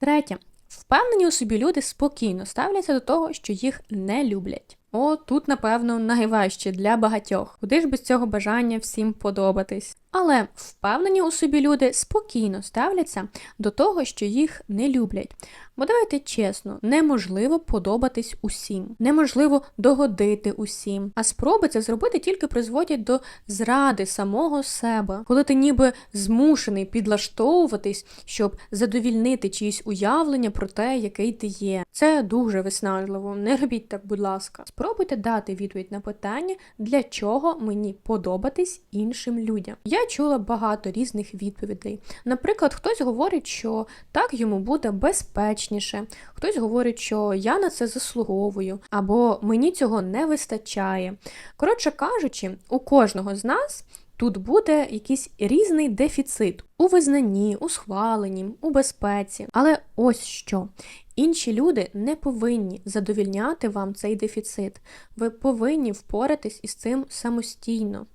Третє. Впевнені у собі люди спокійно ставляться до того, що їх не люблять. О, тут, напевно, найважче для багатьох. Куди ж без цього бажання всім подобатись? Але впевнені у собі люди спокійно ставляться до того, що їх не люблять. Бо давайте чесно, неможливо подобатись усім, неможливо догодити усім. А спроби це зробити тільки призводять до зради самого себе, коли ти ніби змушений підлаштовуватись, щоб задовільнити чиїсь уявлення про те, який ти є. Це дуже виснажливо. Не робіть так, будь ласка. Спробуйте дати відповідь на питання, для чого мені подобатись іншим людям. Я чула багато різних відповідей. Наприклад, хтось говорить, що так йому буде безпечніше, хтось говорить, що я на це заслуговую, або мені цього не вистачає. Коротше кажучи, у кожного з нас. Тут буде якийсь різний дефіцит у визнанні, у схваленні, у безпеці. Але ось що. Інші люди не повинні задовільняти вам цей дефіцит. Ви повинні впоратись із цим самостійно.